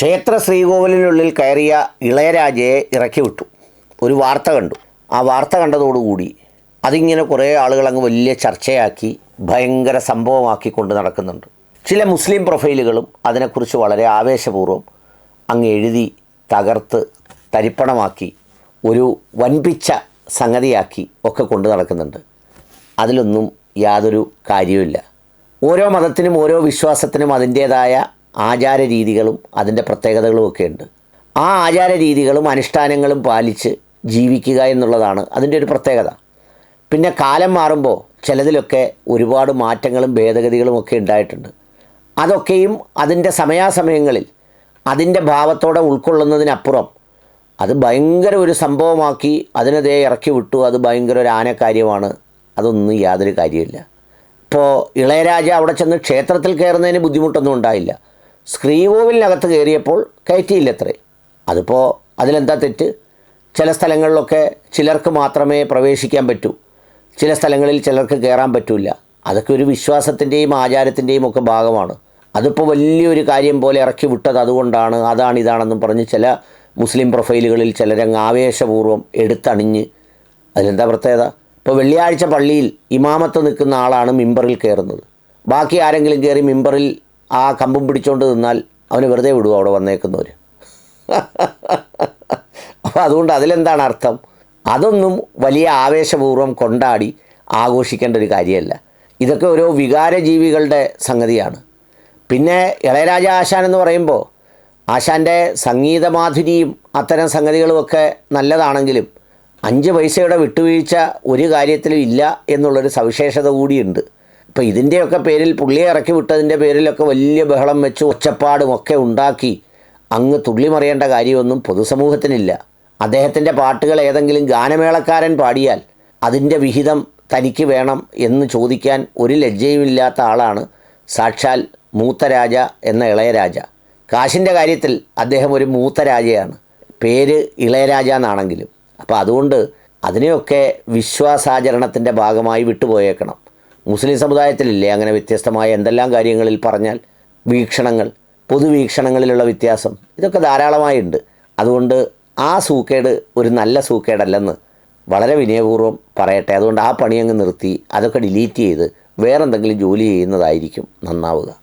ക്ഷേത്ര ശ്രീകോവിലിനുള്ളിൽ കയറിയ ഇളയരാജയെ ഇറക്കി വിട്ടു. ഒരു വാർത്ത കണ്ടു. ആ വാർത്ത കണ്ടതോടുകൂടി അതിങ്ങനെ കുറേ ആളുകളങ്ങ് വലിയ ചർച്ചയാക്കി ഭയങ്കര സംഭവമാക്കി കൊണ്ട് നടക്കുന്നുണ്ട്. ചില മുസ്ലിം പ്രൊഫൈലുകളും അതിനെക്കുറിച്ച് വളരെ ആവേശപൂർവം അങ്ങ് എഴുതി തകർത്ത് തരിപ്പണമാക്കി ഒരു വൻപിച്ച സംഗതിയാക്കി ഒക്കെ കൊണ്ട് നടക്കുന്നുണ്ട്. അതിലൊന്നും യാതൊരു കാര്യവുമില്ല. ഓരോ മതത്തിനും ഓരോ വിശ്വാസത്തിനും അതിന്റേതായ ആചാര രീതികളും അതിന്റെ പ്രത്യേകതകളും ഒക്കെ ഉണ്ട് ആ ആചാര രീതികളും അനുഷ്ഠാനങ്ങളും പാലിച്ച് ജീവിക്കുക എന്നുള്ളതാണ് അതിന്റെ ഒരു പ്രത്യേകത. പിന്നെ കാലം മാറുമ്പോൾ ചിലതിലൊക്കെ ഒരുപാട് മാറ്റങ്ങളും ഭേദഗതികളും ഒക്കെ ഉണ്ടായിട്ടുണ്ട്. അതൊക്കെയും അതിന്റെ സമയാസമയങ്ങളിൽ അതിന്റെ ഭാവത്തോടെ ഉൾക്കൊള്ളുന്നതിനപ്പുറം അത് ഭയങ്കര ഒരു സംഭവമാക്കി അതിനതേ ഇറക്കി വിട്ടു. അത് ഭയങ്കര ഒരു ആനക്കാര്യമാണ്. അതൊന്നും യാതൊരു കാര്യമില്ല ഇപ്പോൾ ഇളയരാജ അവിടെ ചെന്ന് ക്ഷേത്രത്തിൽ കയറുന്നതിന് ബുദ്ധിമുട്ടൊന്നും ഉണ്ടായില്ല. ശ്രീകോവിലിനകത്ത് കയറിയപ്പോൾ കയറ്റിയില്ലത്രേ. അതിപ്പോൾ അതിലെന്താ തെറ്റ്? ചില സ്ഥലങ്ങളിലൊക്കെ ചിലർക്ക് മാത്രമേ പ്രവേശിക്കാൻ പറ്റൂ. ചില സ്ഥലങ്ങളിൽ ചിലർക്ക് കയറാൻ പറ്റില്ല അതൊക്കെ ഒരു വിശ്വാസത്തിന്റെയും ആചാരത്തിന്റെയും ഒക്കെ ഭാഗമാണ്. അതിപ്പോൾ വലിയൊരു കാര്യം പോലെ ഇറക്കി വിട്ടത് അതുകൊണ്ടാണ് അതാണ് ഇതാണെന്നും പറഞ്ഞ് ചില മുസ്ലിം പ്രൊഫൈലുകളിൽ ചിലരങ്ങ് ആവേശപൂർവം എടുത്തണിഞ്ഞ്. അതിലെന്താ പ്രത്യേകത? ഇപ്പോൾ വെള്ളിയാഴ്ച പള്ളിയിൽ ഇമാമത്ത് നിൽക്കുന്ന ആളാണ് മിമ്പറിൽ കയറുന്നത്. ബാക്കി ആരെങ്കിലും കയറി മിമ്പറിൽ ആ കമ്പും പിടിച്ചുകൊണ്ട് നിന്നാൽ അവന് വെറുതെ വിടുമോ അവിടെ വന്നേക്കുന്നവർ അപ്പോൾ അതുകൊണ്ട് അതിലെന്താണ് അർത്ഥം? അതൊന്നും വലിയ ആവേശപൂർവം കൊണ്ടാടി ആഘോഷിക്കേണ്ട ഒരു കാര്യമല്ല. ഇതൊക്കെ ഓരോ വികാരജീവികളുടെ സംഗതിയാണ്. പിന്നെ ഇളയരാജ ആശാൻ എന്ന് പറയുമ്പോൾ ആശാന്റെ സംഗീതമാധുരിയും അത്തരം സംഗതികളുമൊക്കെ നല്ലതാണെങ്കിലും അഞ്ച് പൈസയുടെ വിട്ടുവീഴ്ച ഒരു കാര്യത്തിലും ഇല്ല എന്നുള്ളൊരു സവിശേഷത കൂടിയുണ്ട്. ഇപ്പോൾ ഇതിന്റെയൊക്കെ പേരിൽ പുള്ളിയെ ഇറക്കി വിട്ടതിന്റെ പേരിലൊക്കെ വലിയ ബഹളം വെച്ച് ഒച്ചപ്പാടും ഒക്കെ ഉണ്ടാക്കി അങ്ങ് തുള്ളിമറിയേണ്ട കാര്യമൊന്നും പൊതുസമൂഹത്തിനില്ല. അദ്ദേഹത്തിന്റെ പാട്ടുകൾ ഏതെങ്കിലും ഗാനമേളക്കാരൻ പാടിയാൽ അതിന്റെ വിഹിതം തനിക്ക് വേണം എന്ന് ചോദിക്കാൻ ഒരു ലജ്ജയുമില്ലാത്ത ആളാണ് സാക്ഷാൽ മൂത്തരാജ എന്ന ഇളയരാജ. കാശിന്റെ കാര്യത്തിൽ അദ്ദേഹം ഒരു മൂത്തരാജയാണ്. പേര് ഇളയരാജ എന്നാണെങ്കിലും. അപ്പോൾ അതുകൊണ്ട് അതിനെയൊക്കെ വിശ്വാസാചരണത്തിന്റെ ഭാഗമായി വിട്ടുപോയേക്കണം. മുസ്ലിം സമുദായത്തിലില്ലേ? അങ്ങനെ വ്യത്യസ്തമായ എന്തെല്ലാം കാര്യങ്ങളിൽ പറഞ്ഞാൽ വീക്ഷണങ്ങൾ പൊതുവീക്ഷണങ്ങളിലുള്ള വ്യത്യാസം ഇതൊക്കെ ധാരാളമായുണ്ട്. അതുകൊണ്ട് ആ സൂക്കേട് ഒരു നല്ല സൂക്കേടല്ലെന്ന് വളരെ വിനയപൂർവം പറയട്ടെ. അതുകൊണ്ട് ആ പണിയങ്ങ് നിർത്തി അതൊക്കെ ഡിലീറ്റ് ചെയ്ത് വേറെന്തെങ്കിലും ജോലി ചെയ്യുന്നതായിരിക്കും നന്നാവുക.